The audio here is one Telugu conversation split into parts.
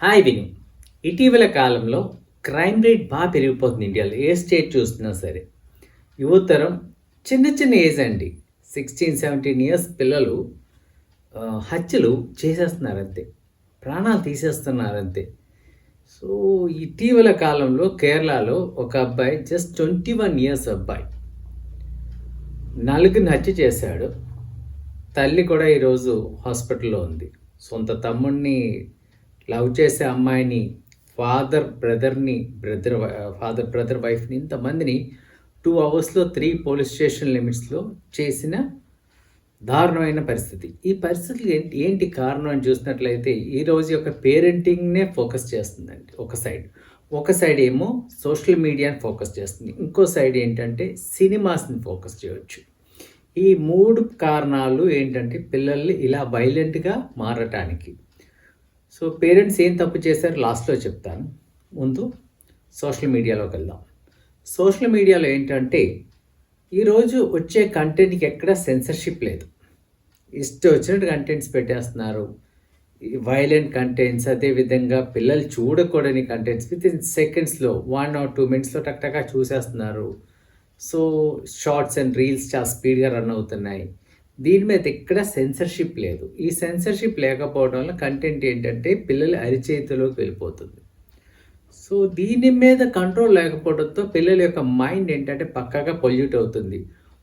హాయ్ విను. ఇటీవల కాలంలో క్రైమ్ రేట్ బాగా పెరిగిపోతుంది ఇండియాలో. ఏ స్టేట్ చూస్తున్నా సరే. యువతరం చిన్న చిన్న ఏజ్ అండి. సిక్స్టీన్ సెవెంటీన్ ఇయర్స్ పిల్లలు హత్యలు చేసేస్తున్నారంతే. ప్రాణాలు తీసేస్తున్నారంతే. సో ఇటీవల కాలంలో కేరళలో ఒక అబ్బాయి జస్ట్ ట్వంటీ వన్ ఇయర్స్ అబ్బాయి నలుగురిని హత్య చేశాడు. తల్లి కూడా ఈరోజు హాస్పిటల్లో ఉంది. సొంత తమ్ముడిని లవ్ చేసే అమ్మాయిని ఫాదర్ బ్రదర్ని బ్రదర్ ఫాదర్ బ్రదర్ వైఫ్ని ఇంతమందిని టూ అవర్స్లో త్రీ పోలీస్ స్టేషన్ లిమిట్స్లో చేసిన దారుణమైన పరిస్థితి. ఈ పరిస్థితులు ఏంటి ఏంటి కారణం అని చూసినట్లయితే ఈ రోజు యొక్క పేరెంటింగ్నే ఫోకస్ చేస్తుందండి ఒక సైడ్ ఒక సైడ్ ఏమో సోషల్ మీడియాని ఫోకస్ చేస్తుంది ఇంకో సైడ్ ఏంటంటే సినిమాస్ని ఫోకస్ చేయవచ్చు ఈ మూడు కారణాలు ఏంటంటే పిల్లల్ని ఇలా వైలెంట్గా మారటానికి. సో పేరెంట్స్ ఏం తప్పు చేశారు లాస్ట్లో చెప్తాను. ముందు సోషల్ మీడియాలోకి వెళ్దాం. సోషల్ మీడియాలో ఏంటంటే ఈరోజు వచ్చే కంటెంట్కి ఎక్కడ సెన్సర్షిప్ లేదు. ఇష్టం వచ్చినట్టు కంటెంట్స్ పెట్టేస్తున్నారు. వైలెంట్ కంటెంట్స్ అదేవిధంగా పిల్లలు చూడకూడని కంటెంట్స్ విత్ ఇన్ సెకండ్స్లో వన్ ఆర్ టూ మినిట్స్లో టక్ టక్గా చూసేస్తున్నారు. సో షార్ట్స్ అండ్ రీల్స్ చాలా స్పీడ్గా రన్ అవుతున్నాయి. దీని మీద ఎక్కడ సెన్సర్షిప్ లేదు. ఈ సెన్సర్షిప్ లేకపోవడం వల్ల కంటెంట్ ఏంటంటే పిల్లల అరిచేతిలోకి వెళ్ళిపోతుంది. సో దీని మీద కంట్రోల్ లేకపోవడంతో పిల్లల యొక్క మైండ్ ఏంటంటే పక్కగా పొల్యూట్ అవుతుంది.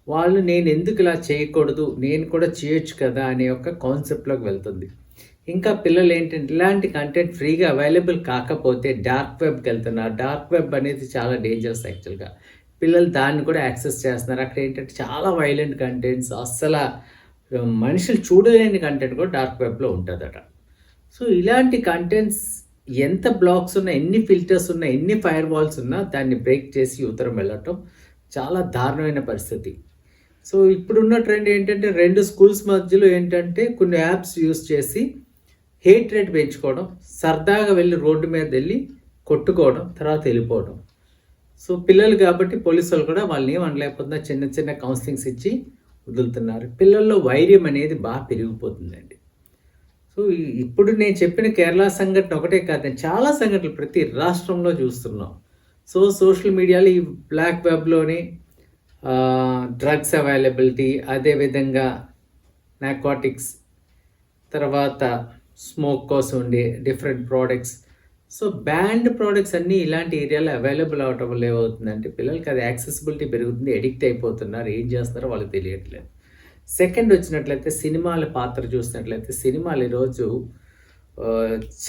వాళ్ళు నేను ఎందుకు ఇలా చేయకూడదు నేను కూడా చేయొచ్చు కదా అనే ఒక కాన్సెప్ట్లోకి వెళ్తుంది. ఇంకా పిల్లలు ఏంటంటే ఇలాంటి కంటెంట్ ఫ్రీగా అవైలబుల్ కాకపోతే డార్క్ వెబ్కి వెళ్తున్నారు. డార్క్ వెబ్ అనేది చాలా డేంజరస్ యాక్చువల్గా పిల్లలు దాన్ని కూడా యాక్సెస్ చేస్తున్నారు. అక్కడ ఏంటంటే చాలా వైలెంట్ కంటెంట్స్ అస్సలు మనుషులు చూడలేని కంటెంట్ కూడా డార్క్ వెబ్లో ఉంటుందట. సో ఇలాంటి కంటెంట్స్ ఎంత బ్లాక్స్ ఉన్నా ఎన్ని ఫిల్టర్స్ ఉన్నా ఎన్ని ఫైర్ వాల్స్ ఉన్నా దాన్ని బ్రేక్ చేసి ఉత్తరం వెళ్ళటం చాలా దారుణమైన పరిస్థితి. సో ఇప్పుడున్న ట్రెండ్ ఏంటంటే రెండు స్కూల్స్ మధ్యలో ఏంటంటే కొన్ని యాప్స్ యూస్ చేసి హేట్ రేట్ పెంచుకోవడం సరదాగా వెళ్ళి రోడ్డు మీద వెళ్ళి కొట్టుకోవడం తర్వాత వెళ్ళిపోవడం. సో పిల్లలు కాబట్టి పోలీసులు వాళ్ళు కూడా వాళ్ళని ఏమనలేకపోతున్నా చిన్న చిన్న కౌన్సిలింగ్స్ ఇచ్చి వదులుతున్నారు. పిల్లల్లో వైర్యం అనేది బాగా పెరిగిపోతుందండి. సో ఇప్పుడు నేను చెప్పిన కేరళ సంఘటన ఒకటే కాదు చాలా సంఘటనలు ప్రతి రాష్ట్రంలో చూస్తున్నాం. సో సోషల్ మీడియాలో ఈ బ్లాక్ వెబ్లోని డ్రగ్స్ అవైలబిలిటీ అదేవిధంగా నాకోటిక్స్ తర్వాత స్మోక్ కోసం ఉండే different products so banned products అన్నీ ఇలాంటి ఏరియాలో అవైలబుల్ అవటం వల్ల ఏమవుతుందంటే పిల్లలకి అది యాక్సెసిబిలిటీ పెరుగుతుంది ఎడిక్ట్ అయిపోతున్నారు ఏం చేస్తున్నారో వాళ్ళకి తెలియట్లేదు. సెకండ్ వచ్చినట్లయితే సినిమాల పాత్ర చూసినట్లయితే సినిమాలు ఈరోజు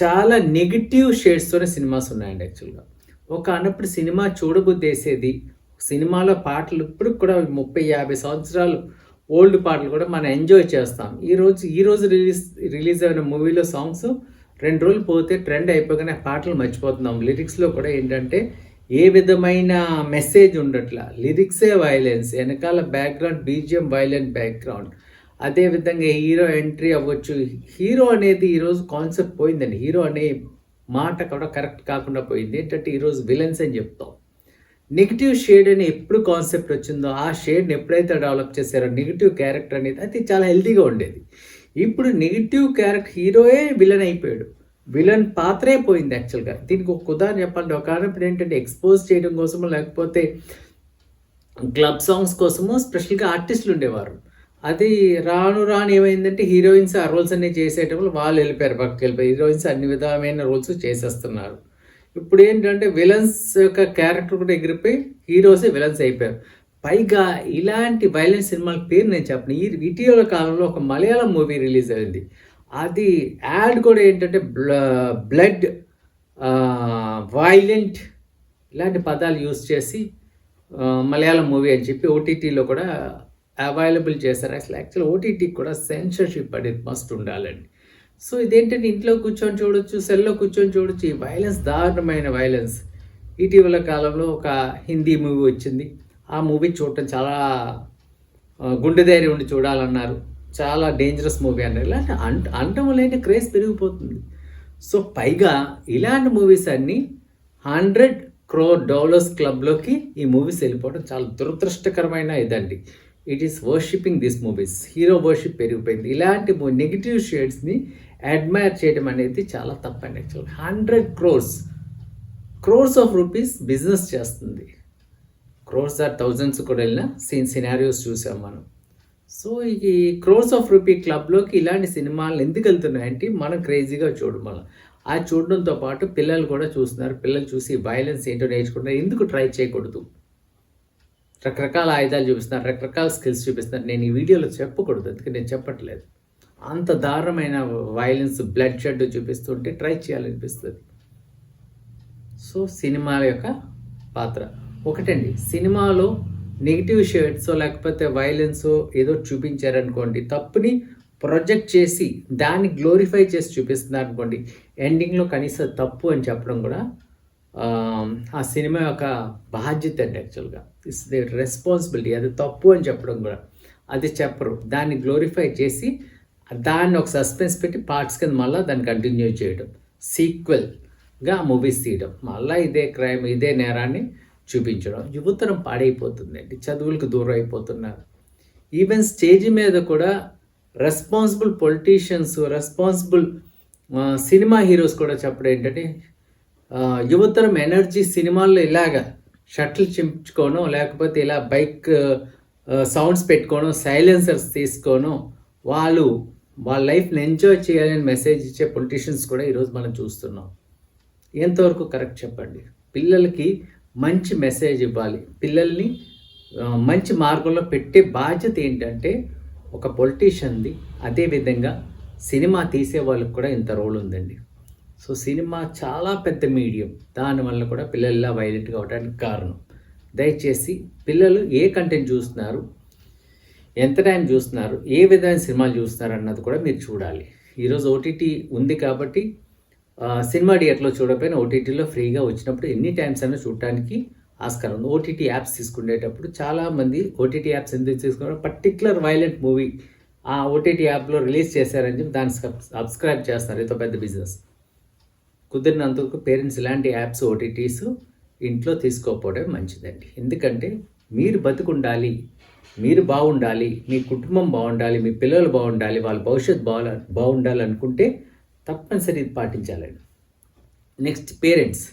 చాలా నెగిటివ్ షేడ్స్తోనే సినిమాస్ ఉన్నాయండి యాక్చువల్గా. ఒక అన్నప్పుడు సినిమా చూడబుద్ధి వేసేది సినిమాలో పాటలు ఇప్పుడు కూడా ముప్పై యాభై సంవత్సరాలు ఓల్డ్ పాటలు కూడా మనం ఎంజాయ్ చేస్తాం. ఈరోజు ఈరోజు రిలీజ్ రిలీజ్ అయిన మూవీలో సాంగ్స్ రెండు రోజులు పోతే ట్రెండ్ అయిపోగానే పాటలు మర్చిపోతున్నాం. లిరిక్స్లో కూడా ఏంటంటే ఏ విధమైన మెసేజ్ ఉండట్లా. లిరిక్సే వైలెన్స్ వెనకాల బ్యాక్గ్రౌండ్ బీజిఎం వైలెంట్ బ్యాక్గ్రౌండ్ అదేవిధంగా హీరో ఎంట్రీ అవ్వచ్చు. హీరో అనేది ఈరోజు కాన్సెప్ట్ పోయిందండి. హీరో అనే మాట కూడా కరెక్ట్ కాకుండా పోయింది. ఏంటంటే ఈరోజు విలన్స్ అని చెప్తాం. నెగిటివ్ షేడ్ అని ఎప్పుడు కాన్సెప్ట్ వచ్చిందో ఆ షేడ్ని ఎప్పుడైతే డెవలప్ చేశారో నెగిటివ్ క్యారెక్టర్ అనేది అది చాలా హెల్తీగా ఉండేది. ఇప్పుడు నెగిటివ్ క్యారెక్టర్ హీరోయే విలన్ అయిపోయాడు. విలన్ పాత్రే పోయింది యాక్చువల్గా దీనికి ఒక ఉదాహరణ చెప్పాలంటే ఒక కారణం ఏంటంటే ఎక్స్పోజ్ చేయడం కోసమో లేకపోతే క్లబ్ సాంగ్స్ కోసము స్పెషల్గా ఆర్టిస్టులు ఉండేవారు. అది రాను రాను ఏమైందంటే హీరోయిన్స్ ఆ రోల్స్ అన్ని చేసేటప్పుడు వాళ్ళు వెళ్ళిపోయారు పక్కకి వెళ్ళిపోయి హీరోయిన్స్ అన్ని విధమైన రోల్స్ చేసేస్తున్నారు. ఇప్పుడు ఏంటంటే విలన్స్ యొక్క క్యారెక్టర్ కూడా ఎగిరిపోయి హీరోసే విలన్స్ అయిపోయారు. పైగా ఇలాంటి వైలెన్స్ సినిమాల పేరు నేను చెప్పను. ఈ ఇటీవల కాలంలో ఒక మలయాళం మూవీ రిలీజ్ అయింది. అది యాడ్ కూడా ఏంటంటే బ్లడ్ వైలెంట్ ఇలాంటి పదాలు యూజ్ చేసి మలయాళం మూవీ అని చెప్పి ఓటీటీలో కూడా అవైలబుల్ చేశారు. అసలు యాక్చువల్ ఓటీటీకి కూడా సెన్సర్షిప్ అనేది మస్ట్ ఉండాలండి. సో ఇదేంటంటే ఇంట్లో కూర్చొని చూడొచ్చు సెల్లో కూర్చొని చూడొచ్చు. ఈ వైలెన్స్ దారుణమైన వైలెన్స్. ఇటీవల కాలంలో ఒక హిందీ మూవీ వచ్చింది. ఆ మూవీ చూడటం చాలా గుండె ధైర్యం ఉండి చూడాలన్నారు. చాలా డేంజరస్ మూవీ అన్నారు. ఇలాంటి అంట అంటం వల్ల క్రేజ్ పెరిగిపోతుంది. సో పైగా ఇలాంటి మూవీస్ అన్నీ హండ్రెడ్ క్రోర్ డాలర్స్ క్లబ్లోకి ఈ మూవీస్ వెళ్ళిపోవడం చాలా దురదృష్టకరమైన ఇదండి. It is worshipping this movies hero worship పెరిగిపోయింది. ఇలాంటి నెగిటివ్ షేడ్స్ని అడ్మైర్ చేయడం అనేది చాలా తప్పండి actual hundred crores crores of rupees business చేస్తుంది. క్రోర్స్ ఆర్ థౌజండ్స్ కూడా వెళ్ళిన సీన్ సినారియోస్ చూసాం మనం. సో ఈ క్రోర్స్ ఆఫ్ రూపీ క్లబ్లోకి ఇలాంటి సినిమాలు ఎందుకు వెళ్తున్నాయంటే మనం క్రేజీగా చూడడం వల్ల. ఆ చూడడంతో పాటు పిల్లలు కూడా చూస్తున్నారు. పిల్లలు చూసి వైలెన్స్ ఏంటో నేర్చుకుంటున్నారు. ఎందుకు ట్రై చేయకూడదు? రకరకాల ఆయుధాలు చూపిస్తున్నారు. రకరకాల స్కిల్స్ చూపిస్తున్నారు. నేను ఈ వీడియోలో చెప్పకూడదు. అందుకే నేను చెప్పట్లేదు. అంత దారుణమైన వైలెన్స్ బ్లడ్ షెడ్ చూపిస్తుంటే ట్రై చేయాలనిపిస్తుంది. సో సినిమా యొక్క పాత్ర. ఒకటండి సినిమాలో నెగిటివ్ షేడ్స్ లేకపోతే వైలెన్స్ ఏదో చూపించారనుకోండి తప్పుని ప్రొజెక్ట్ చేసి దాన్ని గ్లోరిఫై చేసి చూపిస్తున్నారు అనుకోండి ఎండింగ్లో కనీసం తప్పు అని చెప్పడం కూడా ఆ, సినిమా యొక్క బాధ్యత అండి యాక్చువల్గా. ఇట్స్ ది రెస్పాన్సిబిలిటీ అది తప్పు అని చెప్పడం కూడా. అది చెప్పరు. దాన్ని గ్లోరిఫై చేసి దాన్ని ఒక సస్పెన్స్ పెట్టి పార్ట్స్ కింద మళ్ళీ దాన్ని కంటిన్యూ చేయడం. సీక్వెల్గా మూవీస్ తీయడం. మళ్ళీ ఇదే క్రైమ్ ఇదే నేరాన్ని చూపించడం. యువతరం పాడైపోతుందండి. చదువులకు దూరం అయిపోతున్నారు ఈవెన్ స్టేజ్ మీద కూడా responsible politicians responsible cinema heroes కూడా చెప్పడం ఏంటంటే యువతరం ఎనర్జీ సినిమాల్లో ఇలాగా షటిల్ చింపించుకోను లేకపోతే ఇలా బైక్ సౌండ్స్ పెట్టుకోను సైలెన్సర్స్ తీసుకోను వాళ్ళు వాళ్ళ లైఫ్ని ఎంజాయ్ చేయాలని మెసేజ్ ఇచ్చే పొలిటీషియన్స్ కూడా ఈరోజు మనం చూస్తున్నాం. ఎంతవరకు కరెక్ట్ చెప్పండి? పిల్లలకి మంచి మెసేజ్ ఇవ్వాలి. పిల్లల్ని మంచి మార్గంలో పెట్టే బాధ్యత ఏంటంటే ఒక పొలిటీషియన్ది అదేవిధంగా సినిమా తీసే వాళ్ళకి కూడా ఇంత రోల్ ఉందండి. సో సినిమా చాలా పెద్ద మీడియం దానివల్ల కూడా పిల్లలు ఇలా వైలెంట్గా అవడానికి కారణం. దయచేసి పిల్లలు ఏ కంటెంట్ చూస్తున్నారు ఎంత టైం చూస్తున్నారు ఏ విధమైన సినిమాలు చూస్తున్నారు అన్నది కూడా మీరు చూడాలి. ఈరోజు ఓటీటీ ఉంది కాబట్టి సినిమా థియేటర్లో చూడకపోయినా ఓటీటీలో ఫ్రీగా వచ్చినప్పుడు ఎన్ని టైమ్స్ అయినా చూడటానికి ఆస్కారం ఉంది. ఓటీటీ యాప్స్ తీసుకునేటప్పుడు చాలామంది ఓటీటీ యాప్స్ ఎందుకు తీసుకున్నారు పర్టికులర్ వైలెంట్ మూవీ ఆ ఓటీటీ యాప్లో రిలీజ్ చేశారని చెప్పి దాన్ని సబ్స్క్రైబ్ చేస్తారు. ఇంత పెద్ద బిజినెస్. కుదిరినంతవరకు పేరెంట్స్ ఇలాంటి యాప్స్ ఓటీటీస్ ఇంట్లో తీసుకోకపోవడం మంచిదండి. ఎందుకంటే మీరు బతుకుండాలి మీరు బాగుండాలి మీ కుటుంబం బాగుండాలి మీ పిల్లలు బాగుండాలి వాళ్ళ భవిష్యత్తు బాగా బాగుండాలి అనుకుంటే తప్పనిసరి ఇది పాటించాలండి నెక్స్ట్ పేరెంట్స్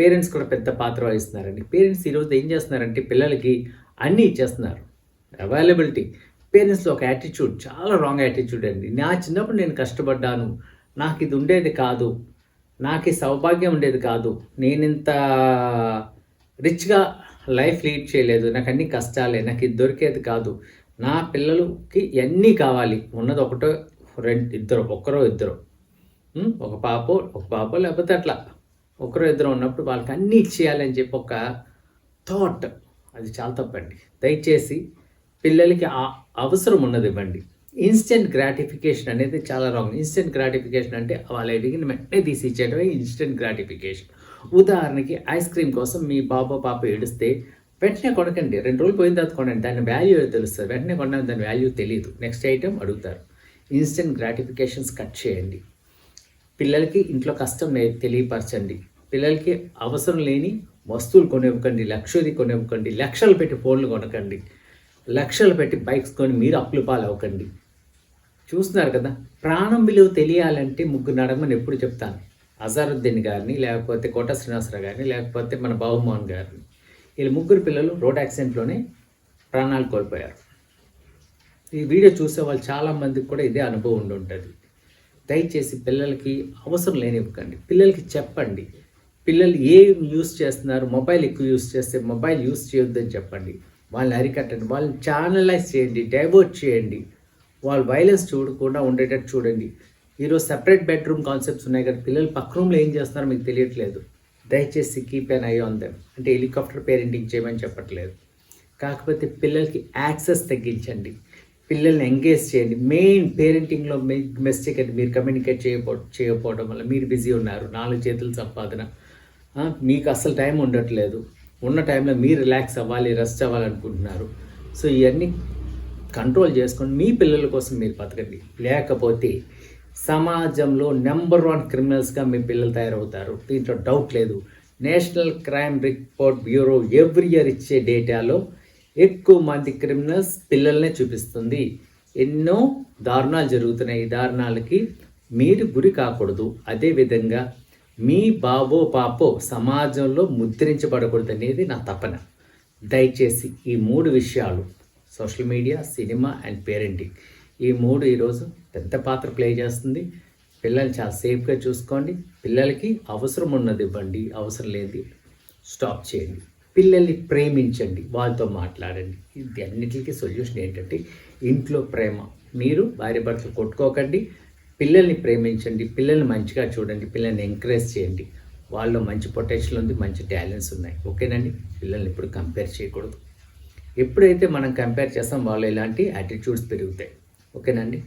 పేరెంట్స్ కూడా పెద్ద పాత్ర వహిస్తున్నారండి. పేరెంట్స్ ఈరోజు ఏం చేస్తున్నారంటే పిల్లలకి అన్నీ ఇచ్చేస్తున్నారు. అవైలబిలిటీ పేరెంట్స్లో ఒక యాటిట్యూడ్ చాలా రాంగ్ యాటిట్యూడ్ అండి. నా చిన్నప్పుడు నేను కష్టపడ్డాను. నాకు ఇది ఉండేది కాదు. నాకు ఈ సౌభాగ్యం ఉండేది కాదు. నేను ఇంత రిచ్గా లైఫ్ లీడ్ చేయలేదు. నాకు అన్ని కష్టాలే. నాకు ఇది దొరికేది కాదు. నా పిల్లలకి అన్నీ కావాలి. ఉన్నది ఒకటో రెండు ఇద్దరు ఒక్కరో ఇద్దరు. ఒక పాప ఒక పాప లేకపోతే అట్లా. ఒకరో ఇద్దరు ఉన్నప్పుడు వాళ్ళకి అన్నీ ఇచ్చేయాలని చెప్పి ఒక థాట్ అది చాలా తప్పండి. దయచేసి పిల్లలకి ఆ అవసరం ఉన్నది ఇవ్వండి. ఇన్స్టెంట్ గ్రాటిఫికేషన్ అనేది చాలా రాంగ్ ఇన్స్టెంట్ గ్రాటిఫికేషన్ అంటే వాళ్ళు అడిగిన వెంటనే తీసి ఇచ్చేయడమే ఇన్స్టెంట్ గ్రాటిఫికేషన్ ఉదాహరణకి ఐస్ క్రీమ్ కోసం మీ బాబా పాప ఏడిస్తే వెంటనే కొనకండి. రెండు రోజులు పోయిన తర్వాత కొనండి. దాని వాల్యూ తెలుస్తుంది. వెంటనే కొనడం దాని వాల్యూ తెలియదు. నెక్స్ట్ ఐటెం అడుగుతారు. ఇన్స్టెంట్ గ్రాటిఫికేషన్స్ కట్ చేయండి. పిల్లలకి ఇంట్లో కష్టం తెలియపరచండి. పిల్లలకి అవసరం లేని వస్తువులు కొనివ్వకండి లక్షరీ కొనివ్వకండి లక్షలు పెట్టి ఫోన్లు కొనకండి లక్షలు పెట్టి బైక్స్ కొని మీరు అప్పులు పాలవ్వకండి. చూస్తున్నారు కదా ప్రాణం విలువ తెలియాలంటే ముగ్గురు నడమని ఎప్పుడు చెప్తాను. అజారుద్దీన్ గారిని లేకపోతే కోట శ్రీనివాసరావు గారిని లేకపోతే మన బాబుమోహన్ గారిని. వీళ్ళ ముగ్గురు పిల్లలు రోడ్ యాక్సిడెంట్లోనే ప్రాణాలు కోల్పోయారు. ఈ వీడియో చూసే వాళ్ళు చాలామందికి కూడా ఇదే అనుభవం ఉండి ఉంటుంది. దయచేసి పిల్లలకి అవసరం లేనివ్వకండి. పిల్లలకి చెప్పండి. పిల్లలు ఏం యూస్ చేస్తున్నారు? మొబైల్ ఎక్కువ యూస్ చేస్తే మొబైల్ యూస్ చేయొద్దని చెప్పండి. వాళ్ళని అరికట్టండి. వాళ్ళని ఛానలైజ్ చేయండి. డైవర్ట్ చేయండి. వాళ్ళు వైలెన్స్ చూడకుండా ఉండేటట్టు చూడండి. ఈరోజు సెపరేట్ బెడ్రూమ్ కాన్సెప్ట్స్ ఉన్నాయి కదా. పిల్లలు పక్క రూమ్లో ఏం చేస్తున్నారో మీకు తెలియట్లేదు. దయచేసి keep an eye on them అంటే హెలికాప్టర్ పేరెంటింగ్ చేయమని చెప్పట్లేదు. కాకపోతే పిల్లలకి యాక్సెస్ తగ్గించండి. పిల్లల్ని ఎంగేజ్ చేయండి. మెయిన్ పేరెంటింగ్లో మిస్టేక్ అంటే మీరు కమ్యూనికేట్ చేయపో చేయకపోవడం వల్ల మీరు బిజీ ఉన్నారు. నాలుగు చేతుల సంపాదన. మీకు అసలు టైం ఉండట్లేదు. ఉన్న టైంలో మీరు రిలాక్స్ అవ్వాలి రెస్ట్ అవ్వాలనుకుంటున్నారు. సో ఇవన్నీ కంట్రోల్ చేసుకొని మీ పిల్లల కోసం మీరు బతకండి. లేకపోతే సమాజంలో నెంబర్ వన్ క్రిమినల్స్గా మీ పిల్లలు తయారవుతారు. దీంట్లో డౌట్ లేదు. National Crime Report Bureau every year ఇచ్చే డేటాలో ఎక్కువ మంది క్రిమినల్స్ పిల్లల్నే చూపిస్తుంది. ఎన్నో దారుణాలు జరుగుతున్నాయి. ఈ దారుణాలకి మీరు గురి కాకూడదు. అదేవిధంగా మీ బాబో పాపో సమాజంలో ముద్రించబడకూడదు అనేది నా తపన. దయచేసి ఈ మూడు విషయాలు social media cinema and parenting ఈ మూడు ఈరోజు పెద్ద పాత్ర ప్లే చేస్తుంది. పిల్లల్ని చాలా సేఫ్గా చూసుకోండి. పిల్లలకి అవసరం ఉన్నది ఇవ్వండి. అవసరం లేదు. స్టాప్ చేయండి. పిల్లల్ని ప్రేమించండి వాళ్ళతో మాట్లాడండి. ఇది అన్నిటికీ సొల్యూషన్ ఏంటంటే ఇంట్లో ప్రేమ. మీరు భార్య భర్తలు కొట్టుకోకండి పిల్లల్ని ప్రేమించండి పిల్లల్ని మంచిగా చూడండి పిల్లల్ని ఎంకరేజ్ చేయండి. వాళ్ళలో మంచి పొటెన్షియల్ ఉంది మంచి టాలెంట్స్ ఉన్నాయి. ఓకేనండి? పిల్లల్ని ఇప్పుడు కంపేర్ చేయకూడదు. ఎప్పుడైతే మనం కంపేర్ చేస్తాం వాళ్ళు ఇలాంటి యాటిట్యూడ్స్ పెరుగుతాయి. ఓకేనండి?